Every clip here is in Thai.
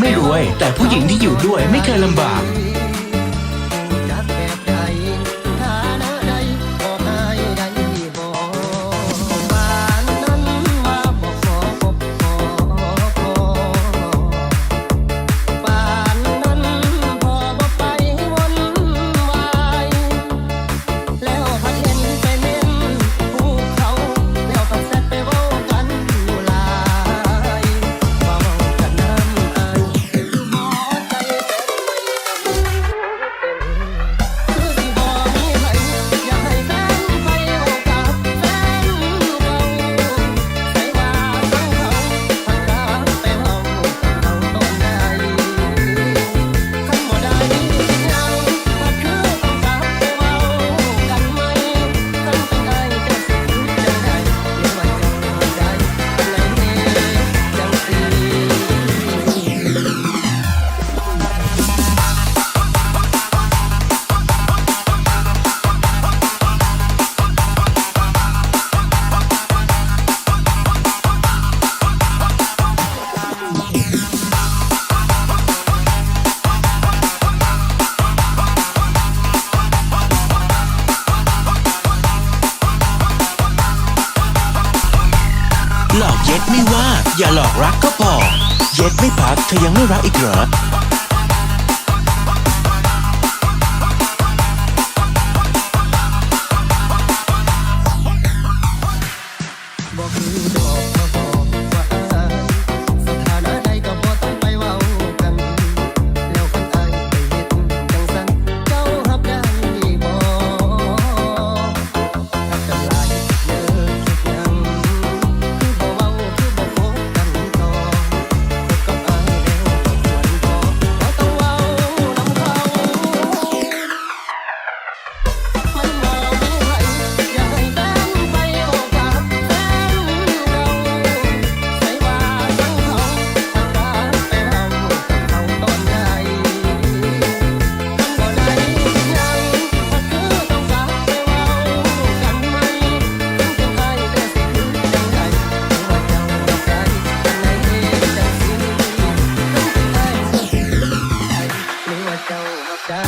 ไม่รวย แต่ผู้หญิงที่อยู่ด้วยไม่เคยลำบาก เย็ดไม่ว่าอย่าหลอกรักก็พอ เย็ดไม่พักเธอยังไม่รักอีกเหรอ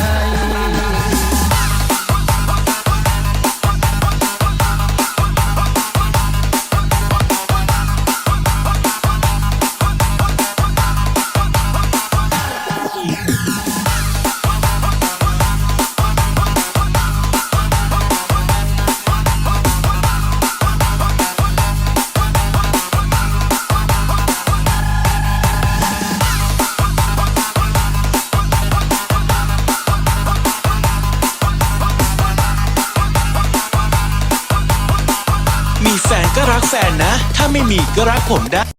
night แฟนนะ ถ้าไม่มีก็รักผมได้